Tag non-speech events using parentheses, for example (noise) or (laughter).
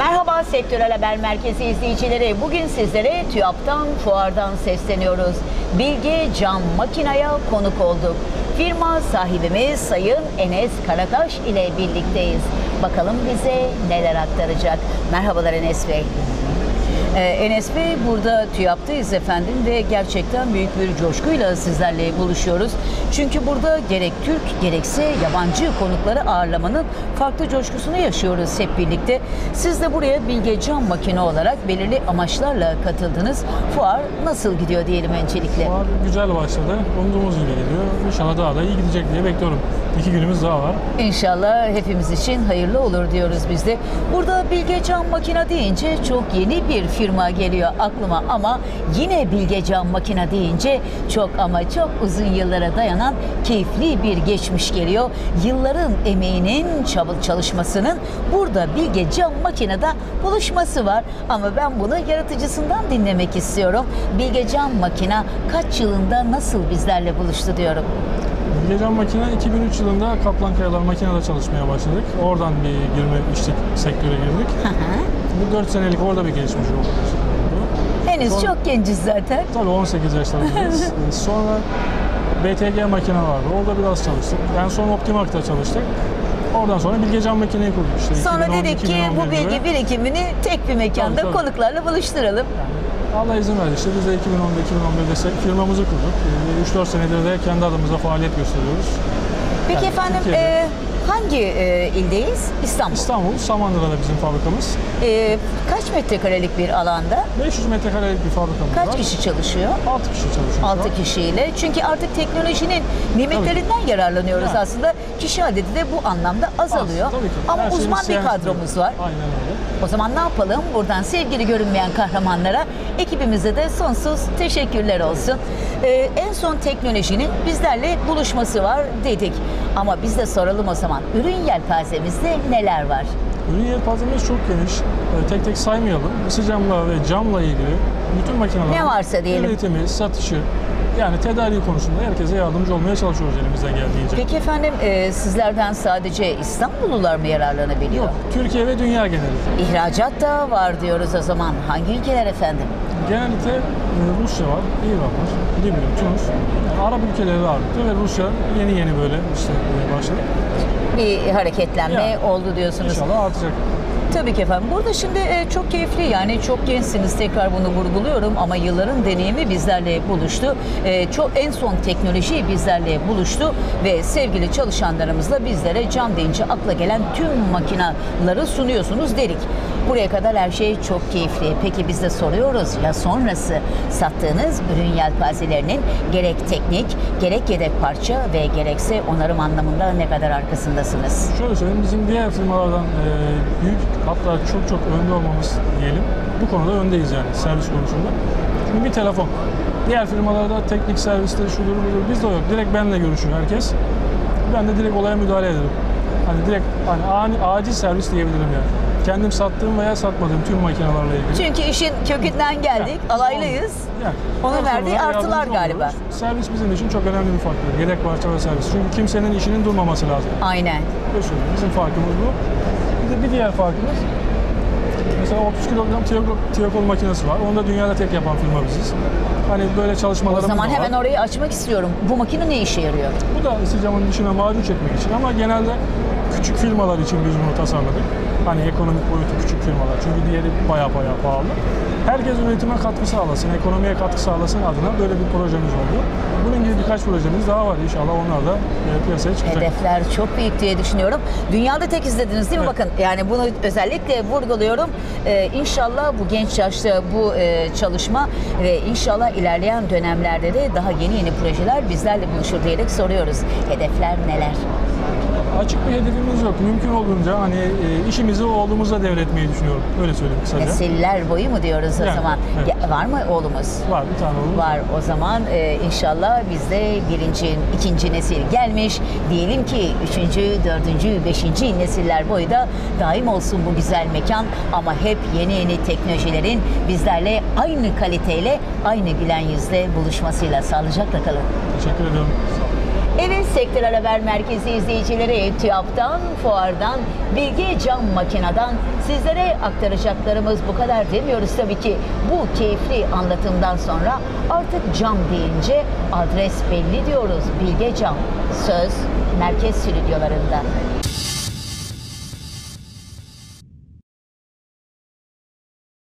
Merhaba Sektörel Haber Merkezi izleyicileri. Bugün sizlere TÜYAP'tan, fuardan sesleniyoruz. Bilge Cam Makina'ya konuk olduk. Firma sahibimiz Sayın Enes Karakaş ile birlikteyiz. Bakalım bize neler aktaracak. Merhabalar Enes Bey. Ee, Enes Bey burada TÜYAP'tayız efendim ve gerçekten büyük bir coşkuyla sizlerle buluşuyoruz. Çünkü burada gerek Türk gerekse yabancı konukları ağırlamanın farklı coşkusunu yaşıyoruz hep birlikte. Siz de buraya Bilge Cam Makine olarak belirli amaçlarla katıldınız. Fuar nasıl gidiyor diyelim öncelikle. Fuar güzel başladı. Umduğumuz gibi gidiyor. İnşallah daha da iyi gidecek diye bekliyorum. İki günümüz daha var. İnşallah hepimiz için hayırlı olur diyoruz biz de. Burada Bilge Cam Makine deyince çok yeni bir firma geliyor aklıma ama yine Bilge Cam Makine deyince çok ama çok uzun yıllara dayanan keyifli bir geçmiş geliyor. Yılların emeğinin çabuk çalışmasının burada Bilge Cam Makine'de buluşması var ama ben bunu yaratıcısından dinlemek istiyorum. Bilge Cam Makine kaç yılında nasıl bizlerle buluştu diyorum. Bilgecan Makine 2003 yılında Kaplan Kayalar Makine'de çalışmaya başladık. Oradan bir girme içtik, sektöre girdik. Bu 4 senelik orada bir gelişmiş oldu. Henüz Sonra- çok genciz zaten. Tabii 18 yaşlarındayız. (laughs) Ee, Sonra BTG makine vardı. Orada biraz çalıştık. En son Optimark'ta çalıştık. Oradan sonra Bilgecan Makine'yi kurduk işte. Sonra 2010, dedik ki bu 2011'de. bilgi birikimini tek bir mekanda Tabii, tabii. konuklarla buluşturalım. Allah izin verdi işte biz de 2010'da 2011'de se- firmamızı kurduk. Ee, 3-4 senedir de kendi adımıza faaliyet gösteriyoruz. Peki Yani efendim Türkiye'de. e, hangi e, ildeyiz? İstanbul. İstanbul, Samandıra'da bizim fabrikamız. E, kaç metrekarelik bir alanda? 500 metrekarelik bir fabrikamız var. Kaç kişi çalışıyor? 6 kişi çalışıyor. şu 6 an. kişiyle. Çünkü artık teknolojinin nimetlerinden yararlanıyoruz Yani. aslında. Kişi adedi de bu anlamda azalıyor. Az, tabii ki. Ama Her şeyin uzman bir kadromuz var. Aynen öyle. O zaman ne yapalım? Buradan sevgili görünmeyen kahramanlara, ekibimize de sonsuz teşekkürler olsun. Ee, en son teknolojinin bizlerle buluşması var dedik. Ama biz de soralım o zaman. Ürün yelpazemizde neler var? Ürün yelpazemiz çok geniş. Tek tek saymayalım. Isı camla ve camla ilgili bütün makineler. Ne varsa diyelim. Üretimi, satışı, yani tedariği konusunda herkese yardımcı olmaya çalışıyoruz elimizden geldiğince. Peki efendim e, sizlerden sadece İstanbullular mı yararlanabiliyor? Yok, Türkiye ve dünya geneli. İhracat da var diyoruz o zaman. Hangi ülkeler efendim? Genellikle e, Rusya var, İran var, Libya, Tunus. Yani Arap ülkeleri ağırlıklı ve Rusya yeni yeni böyle işte e, başladı. Bir hareketlenme Yani. oldu diyorsunuz. İnşallah artacak. Tabii ki efendim. Burada şimdi e, çok keyifli yani çok gençsiniz tekrar bunu vurguluyorum ama yılların deneyimi bizlerle buluştu. E, çok en son teknoloji bizlerle buluştu ve sevgili çalışanlarımızla bizlere cam deyince akla gelen tüm makinaları sunuyorsunuz dedik. Buraya kadar her şey çok keyifli. Peki biz de soruyoruz ya sonrası sattığınız ürün yelpazelerinin gerek teknik, gerek yedek parça ve gerekse onarım anlamında ne kadar arkasındasınız? Şöyle söyleyeyim, bizim diğer firmalardan e, büyük hatta çok çok önde olmamız diyelim. Bu konuda öndeyiz yani servis konusunda. Çünkü bir telefon. Diğer firmalarda teknik servisleri şudur budur bizde yok. Direkt benimle görüşüyor herkes. Ben de direkt olaya müdahale ederim. Hani direkt hani ani, acil servis diyebilirim yani. Kendim sattığım veya satmadığım tüm makinelerle ilgili. Çünkü işin kökünden geldik, Yani, alaylıyız. Yani, Onun verdiği artılar galiba. oluyoruz. Servis bizim için çok önemli bir faktör. Yedek parça ve servis. Çünkü kimsenin işinin durmaması lazım. Aynen. Söyleyeyim. Bizim farkımız bu. Bir de bir diğer farkımız mesela 30 kilogram tiyokol makinesi var. Onu da dünyada tek yapan firma biziz. Hani böyle O çalışmalarımız zaman da var. hemen orayı açmak istiyorum. Bu makine ne işe yarıyor? Bu da ısı camın dışına macun çekmek için ama genelde küçük firmalar için biz bunu tasarladık. Hani ekonomik boyutu küçük firmalar. Çünkü diğeri baya baya pahalı. Herkes üretime katkı sağlasın, ekonomiye katkı sağlasın adına böyle bir projemiz oldu. Bunun gibi birkaç projemiz daha var inşallah onlar da e, piyasaya çıkacak. Hedefler çok büyük diye düşünüyorum. Dünyada tek izlediniz değil mi? Evet. Bakın yani bunu özellikle vurguluyorum. Ee, inşallah bu genç yaşta bu e, çalışma ve inşallah ilerleyen dönemlerde de daha yeni yeni projeler bizlerle buluşur diyerek soruyoruz. Hedefler neler? Açık bir hedefimiz yok. Mümkün olduğunca hani e, işimizi oğlumuza devretmeyi düşünüyorum. Öyle söyleyeyim kısaca. Nesiller boyu mu diyoruz o Yani, zaman? evet. Ya- var mı oğlumuz? Var bir tane oğlum. Var o zaman e, inşallah bizde birinci, ikinci nesil gelmiş. Diyelim ki üçüncü, dördüncü, beşinci nesiller boyu da daim olsun bu güzel mekan. Ama hep yeni yeni teknolojilerin bizlerle aynı kaliteyle, aynı gülen yüzle buluşmasıyla sağlıcakla kalın. Teşekkür ediyorum. Sağ olun. Evet Sektörel Haber Merkezi izleyicileri TÜYAP'tan, fuardan, bilgi cam makineden sizlere aktaracaklarımız bu kadar demiyoruz tabii ki. Bu keyifli anlatımdan sonra artık cam deyince adres belli diyoruz. Bilge Cam. Söz merkez stüdyolarında.